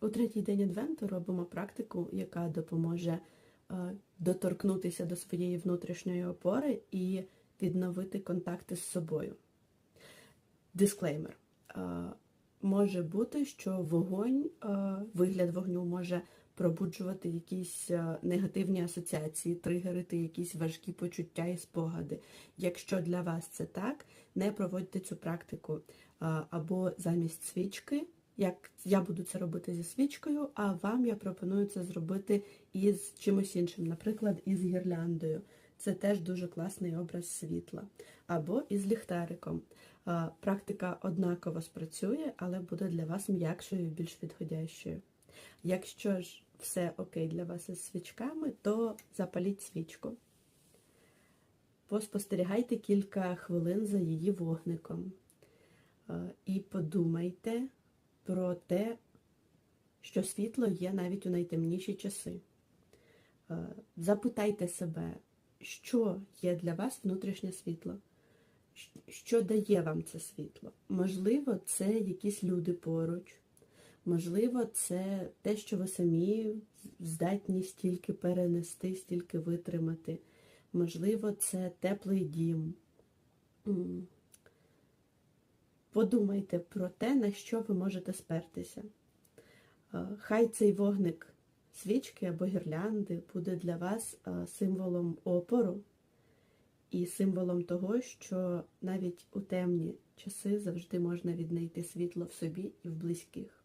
У третій день адвенту робимо практику, яка допоможе е, доторкнутися до своєї внутрішньої опори і відновити контакти з собою. Дисклеймер. Е, Може бути, що вогонь, е, вигляд вогню може пробуджувати якісь негативні асоціації, тригерити якісь важкі почуття і спогади. Якщо для вас це так, не проводьте цю практику або замість свічки, як я буду це робити зі свічкою, а вам я пропоную це зробити із чимось іншим, наприклад, із гірляндою. Це теж дуже класний образ світла. Або із ліхтариком. Практика однаково спрацює, але буде для вас м'якшою і більш підходящою. Якщо ж все окей для вас із свічками, то запаліть свічку. Поспостерігайте кілька хвилин за її вогником. І подумайте про те, що світло є навіть у найтемніші часи. Е, Запитайте себе, що є для вас внутрішнє світло? Що дає вам це світло? Можливо, це якісь люди поруч. Можливо, це те, що ви самі здатні стільки перенести, стільки витримати. Можливо, це теплий дім. Подумайте про те, на що ви можете спертися. Е, Хай цей вогник свічки або гірлянди буде для вас е, символом опору і символом того, що навіть у темні часи завжди можна віднайти світло в собі і в близьких.